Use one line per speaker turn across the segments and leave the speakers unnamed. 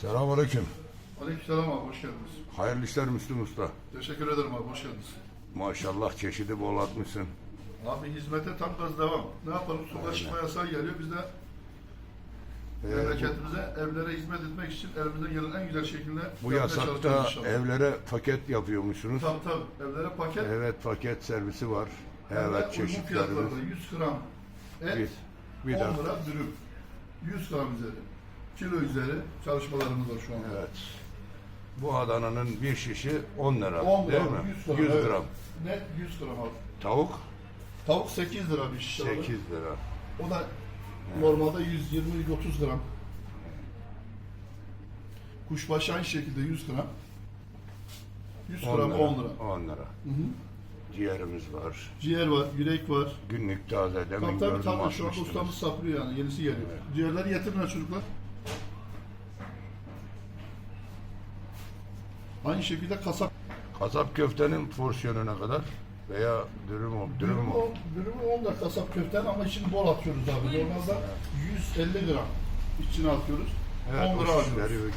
Selamünaleyküm.
Aleykümselam abi hoş geldiniz.
Hayırlı işler Müslüm Usta.
Teşekkür ederim abi hoş geldiniz.
Maşallah çeşidi bol atmışsın.
Abi hizmete tam gaz devam. Ne yapalım sokağa çıkma yasağı geliyor. Biz de
Ee,
memleketimize evlere hizmet etmek için elimizden gelen en güzel şekilde
bu yasakta evlere paket yapıyormuşsunuz.
Tabii tabii evlere paket
Evet paket servisi var. Evet çeşitlerimiz.
fiyatlarla 100 gram et
Bir, bir
10
de
lira dürüm. 100 gram üzeri. Kilo üzeri çalışmalarımız var şu anda.
evet. Bu Adana'nın bir şişi 10 lira
10
değil
gram,
mi?
100 gram.
100
evet.
gram.
Net 100 gram abi.
Tavuk
Tavuk 8 lira bir şiş abi.
8 lira.
O da normalde 120-130 gram. Kuşbaşı aynı şekilde 100 gram. 100
10
gram
lira.
10 lira.
10 lira.
Hı hı.
Ciğerimiz var.
Ciğer var, yürek var.
Günlük taze demin
Tabii tabii
gördüm
tabii şu anda
atmıştınız.
ustamız saplıyor yani yenisi geliyor. Ciğerleri getirin çocuklar. Aynı şekilde kasap.
Kasap köftenin porsiyonu ne kadar? Veya dürüm o, dürüm
Dürümü,
o.
on- dürümü 10 da kasap köften ama içini bol atıyoruz abi. Normalde 150 gram içine atıyoruz.
Evet,
10
o
lira alıyoruz.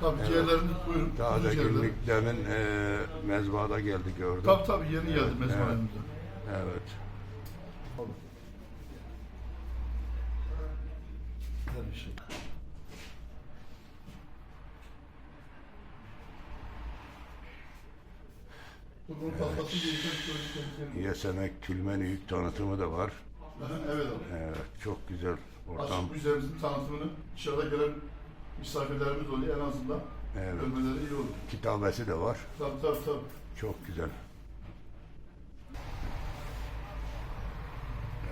Tabii
Evet.
ciğerlerimiz buyurun.
Taze
kuzu ciğerleri.
günlük demin e, mezbahada geldi gördüm.
Tabii tabii yeni geldi mezbahanemize.
Evet.
Güzel bir şey. Çocuklar
Yesemek Külmenüyük tanıtımı da var.
Evet abi.
Evet, çok güzel ortam.
Açık müzemizin tanıtımını dışarıda gelen misafirlerimiz oluyor en azından.
Evet.
Görmeleri iyi olur.
Kitabesi de var.
Tabii tabii tabii.
Çok güzel.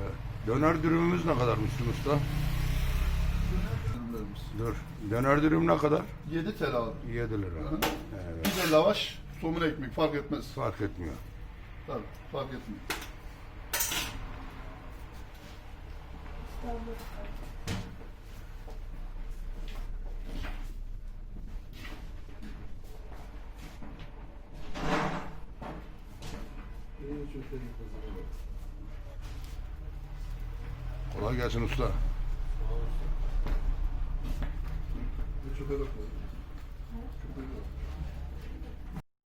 Evet. Döner dürümümüz ne kadar Müslüm Usta? Dur. Döner dürüm ne kadar?
7 TL abi.
7 lira.
hı.
Evet.
Bir de lavaş, somun ekmek fark etmez.
Fark etmiyor.
Tabii fark etmiyor.
Kolay gelsin usta.
Çok öyle koy. Çok öyle.